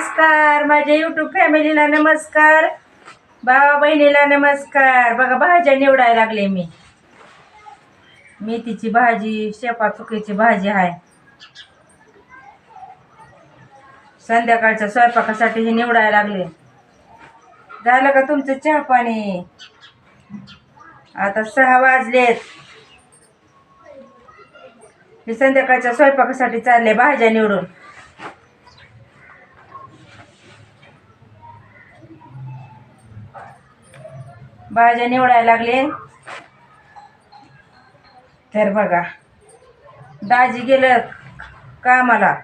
नमस्कार. माझ्या युट्यूब फॅमिलीला नमस्कार. भावा बहिणीला नमस्कार. बघा भाज्या निवडायला लागले मी. मेथीची भाजी शेपा चुकीची भाजी आहे. संध्याकाळच्या स्वयंपाकासाठी हे निवडायला लागले. झालं का तुमचं चहा पाणी? आता सहा वाजलेत. हे संध्याकाळच्या स्वयंपाकासाठी चालले भाज्या निवडून. भाज्या निवडायला लागले. तर बघा दाजी गेलं कामाला.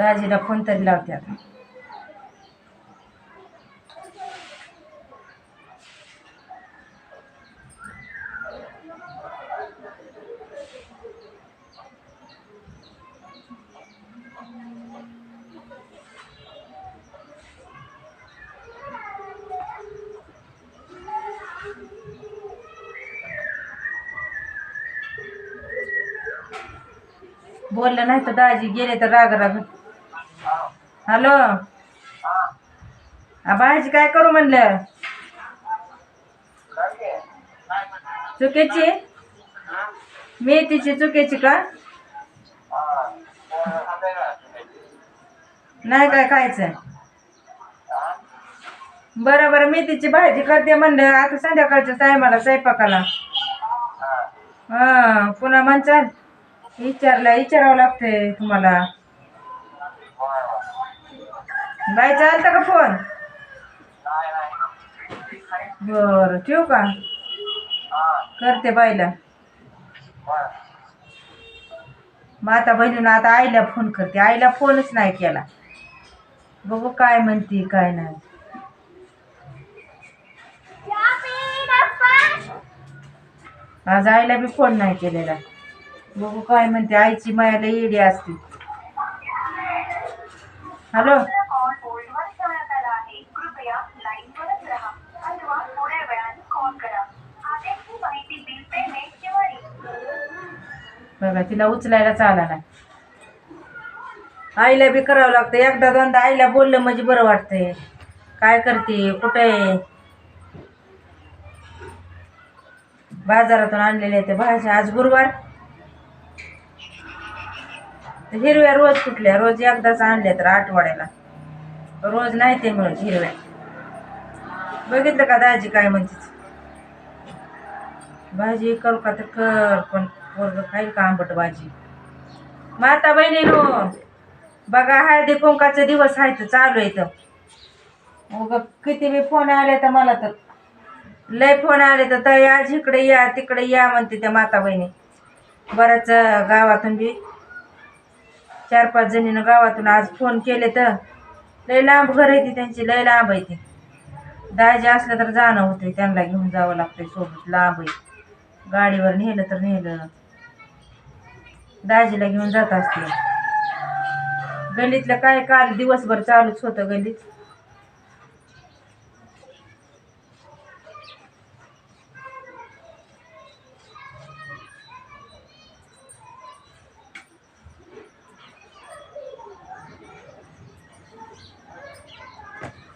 दाजीला फोन तरी लावते आता. बोललं नाही तर दाजी गेले तर राग राग हॅलो. हा भाजी काय करू म्हणलं? चुकीची? मेथीची चुकीची का? नाही काय खायचं? बरं बरं मेथीची भाजी करते म्हणलं. आता संध्याकाळच्या टायमाला स्वयंपाकाला. हा पुन्हा म्हणचाल. विचारलं विचारावं लागतंय तुम्हाला. बाई आलता का फोन? बर ठेवू का? करते बाईला. माता बहिणीनं आता आईला फोन करते. आईला फोनच नाही केला. बघू काय म्हणते काय नाही. आज आईला बी फोन नाही केलेला. बघू काय म्हणते. आईची मायाला येडी असते. हॅलो? बघा तिला उचलायला चाला नाही. आईला बी करावं लागतं. एकदा दोनदा आईला बोललं म्हणजे बरं वाटतंय. काय करते? कुठे आहे? बाजारातून आणलेले ते भाज्या आज गुरुवार. हिरव्या रोज कुठल्या? रोज एकदाच आणल्या तर आठवड्याला. रोज नाही ते मिळत हिरव्या. बघितलं का दाजी काय म्हणते? भाजी करू का तर कर पण पोरग खाईल का आंबट भाजी माता बहिणीनो बघा हळदी कुंकाचे दिवस आहे तर चालू आहे तर मग किती बी फोन आले तर मला तर लय फोन आले तर ताई आज इकडे या तिकडे या म्हणते त्या माता बहिणी बऱ्याच गावातून बी चार पाच जणीनं गावातून आज फोन केले तर लय लांब घर येते त्यांची लय लांब आहे ती. दाजी असलं तर जाणं होते त्यांना घेऊन जावं लागतंय सोबत लांब आहे. गाडीवर नेलं तर नेलं. दाजीला घेऊन जात असते गल्लीतलं काय काल दिवसभर चालूच होतं गल्लीत.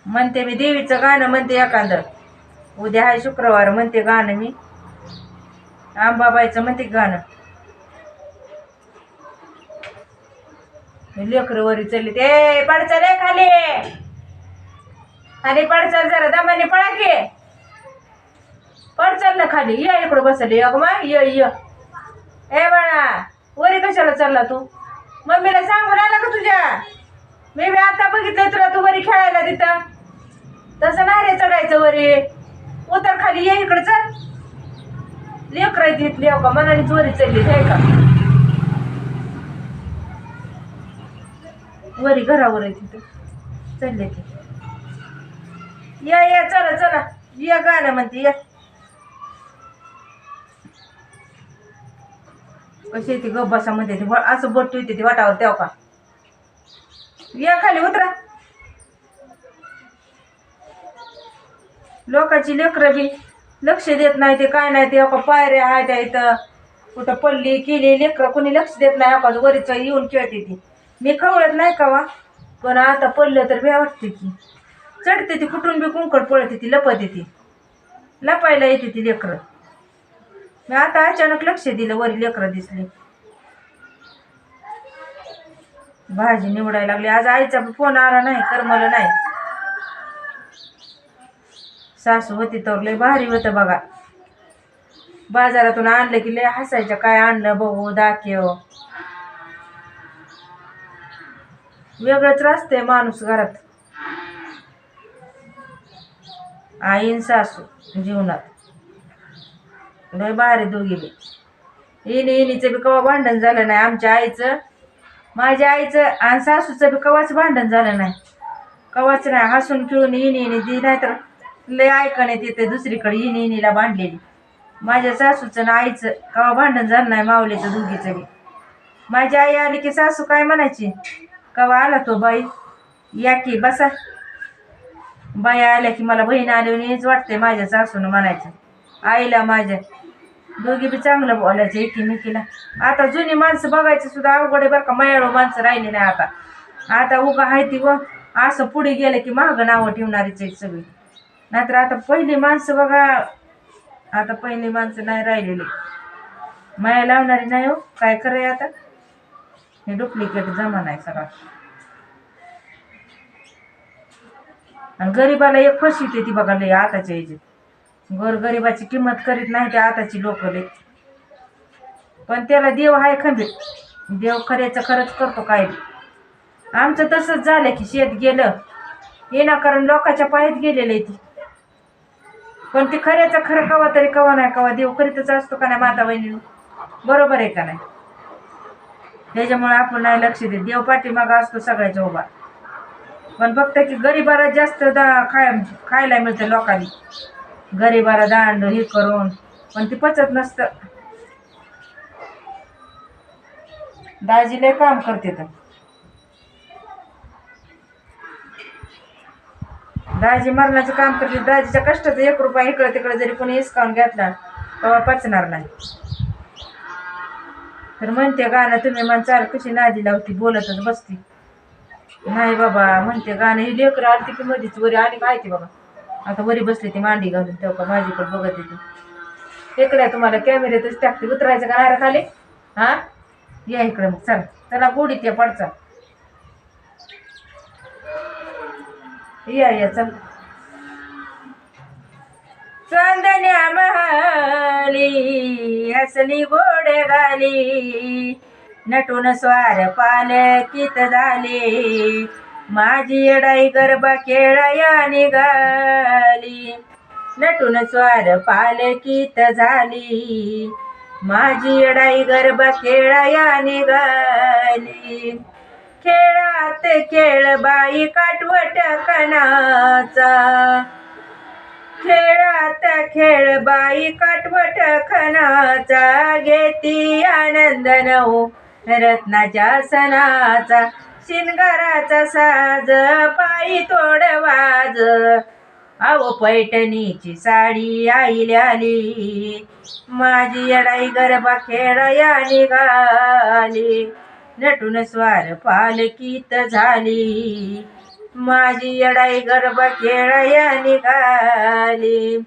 म्हणते मी देवीचं गाणं म्हणते एखादं. उद्या आहे शुक्रवार म्हणते गाणं मी. आंबाबाईचं म्हणते गाणं. लेकर वरी चालली. ते पडचाल आहे खाली. खाली पडचाल जरा दमाने पळा की. पडचल ना खाली. ये इकडं बसले. अग मा ये ये. ए बाळा वरी कशाला चालला तू? मम्मीला सांगून आला का तुझ्या? मी बी आता बघितलं तुला तू वरी खेळायला तिथं. तसं नाही रे चढायचं वरी. उतर खाली ये इकडं चल. लेकर तिथली का मनाने चोरी चढली हे का? वरी घरावर आहे तिथं. चालले ते या या चला चला. या गाणं म्हणते या. कशी येते गब्बासामध्ये? ते व- असं बट्टू येते ते वाटावर तेव्हा का? या खाली उतरा. लोकांची लेकरं बी लक्ष देत नाही ते काय नाही ते अका पायऱ्या आहे त्या इथं. कुठं पडली केली लेकरं कोणी लक्ष देत नाही अका वरीच येऊन खेळते ती. मी खवळत नाही का वा? पण आता पडलं तर भ्या वाटते की. चढते ती कुठून बी कुंकड पळते ती लपते ती लपायला येते ती लेकरं. मी आता अचानक लक्ष दिलं वरी लेकरं दिसली. भाजी निवडायला लागली. आज आईचा फोन आला नाही करमलं नाही. सासू होती तर लय भारी होतं बघा. बाजारातून आणलं की लय हसायचं काय आणलं बघू दाखव. वेगळंच राहते माणूस घरात. आईन सासू जीवनात. लय भारी दोघी बी. इनी इनीचं बी कवा भांडण झालं नाही आमच्या आईचं माझ्या आईचं आणि सासूचं बी कवाच भांडण झालं नाही. कवाच नाही हसून खेळून इनी इनी ती नाही तर लय ऐकण्यात येते दुसरीकडे इनी इनीला भांडलेली. माझ्या सासूचं ना आईचं कवा भांडण झालं नाही माऊलीचं दोघीचं बी. माझी आई आली की सासू काय म्हणायची? कवा आला तो बाई या की बसा बाई आल्या की मला बहीण आली हेच वाटते माझ्या सासून म्हणायचं आईला माझ्या दोघी बी चांगलं बोलायचं एकीमेकीला आता जुनी माणसं बघायची सुद्धा अवघड आहे बरं का मयाळू माणसं राहिली नाही आता आता उगा आहे ती व असं पुढे गेलं की मागं नावं ठेवणारीच आहेत सगळी नाहीतर आता पहिली माणसं बघा आता पहिली माणसं नाही राहिलेली माया लावणारी नाही हो काय कराय आता हे डुप्लिकेट जमा नाही सगळा. आणि गरीबाला एक फशी ती बघा लय आताच्या याची गोर गरिबाची किंमत करीत नाही ते आताची लोक लय पण त्याला देव आहे खंबीर. देव खऱ्याचं खरंच करतो काय आमचं तसंच झालं की शेत गेलं. येणाकारण लोकांच्या पायात गेलेलं ती. पण ते खऱ्याचं खरं कवा तरी कवा नाही कवा देव करीतच असतो का नाही माता बहिणी बरोबर आहे का नाही? त्याच्यामुळे आपण नाही लक्ष देत. देव पाठीमागा असतो सगळ्याच्या उभा. पण फक्त की गरिबाला जास्त दा खाय खायला मिळतं लोकांनी. गरिबाला दांड हे करून. पण ती पचत नसतं. दाजीला काम करते तर. दाजी मरणाचं काम करते. दाजीच्या कष्टाचं एक रुपया इकडं तिकडं जरी कोणी हिसकावून घेतला तेव्हा पचणार नाही. तर म्हणते गाणं तुम्ही मन चाल कशी नादी लावती बोलतच बसती. नाही बाबा म्हणते गाणं ही लेकरं आलती की मधीच वरी आणि माहिती बाबा. आता वरी बसली ती मांडी घालून तेव्हा का माझीकडे बघत येते. इकडे तुम्हाला कॅमेऱ्यातच टाकते उतरायचं का नाही खाली? हा? या इकडे मग चल. त्याला गोडी त्या पडचा या या चल. चांदण्या महाली असली गोड घाली नटून स्वार पालकीत झाली. माझी येडाई गरबा खेळाया निघाली. नटून स्वार पालकीत झाली. माझी येडाई गरबा खेळाया निघाली. खेळात खेळ बाई काटवट कणाचा. खेळात खेळ बाई काटवट खनाचा घेती आनंद नऊ. रत्नाच्या सणाचा शिनगाराचा साज पायी तोड वाज. अहो पैठणीची साडी आईल्याली माझी अडाई गरबा खेळया निघाली. नटून स्वार पालकीत झाली. माझी अडाई गर्भ खेळया निघाली.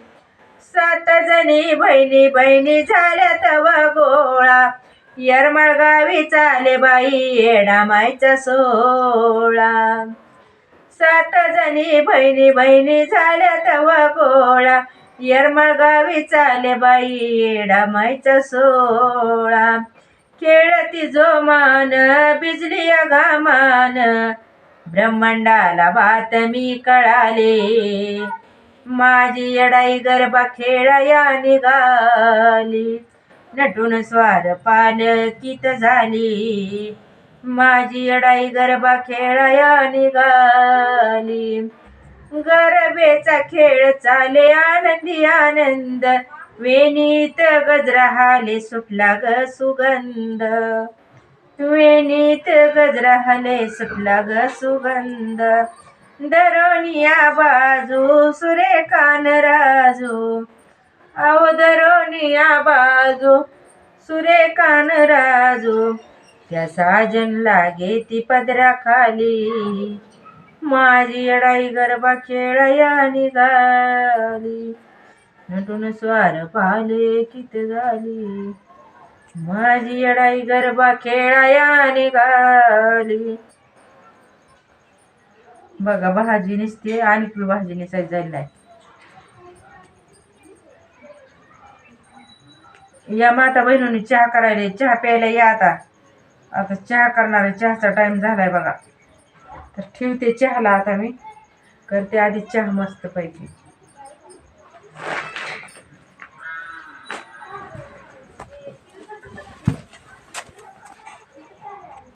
सात जणी बहिणी बहिणी झाल्या तव गोळा. यरमळगावी चाले बाई येडा मायचा सोळा. सात जणी बहिणी बहिणी झाल्या तव गोळा. यरमळगावी चाले बाई येडा मायचा सोळा. खेळती जोमान बिजली घामान ब्रह्मांडाला बातमी कळाले. माझी अडाई गरबा खेळया निघाली. नटून स्वार पालकीत झाली. माझी अडाई गरबा खेळया निघाली. गरबेचा खेळ चाले आनंदी आनंद. वेणीत गजरा हाले सुटला ग सुगंध. वेणीत गजराहले सुटला ग सुगंध. दरोनिया बाजू सुरेखान राजू. अहो दरोनिया बाजू सुरेखान राजू. त्या साजन लागे ती पदरा खाली. माझी अडाई गरबा खेळया निघाली. नटून स्वार पाले कित झाली. माझी अडाई गरबा खेळाया निघाली. बघा भाजी निसते आणि पी भाजी निसायची झाली नाही या माता बहिणींनी चहा करायला चहा प्यायला या आता. आता चहा करणार आहे चहाचा टाइम झालाय बघा. तर ठेवते चहाला आता मी. करते आधी चहा मस्त पैकी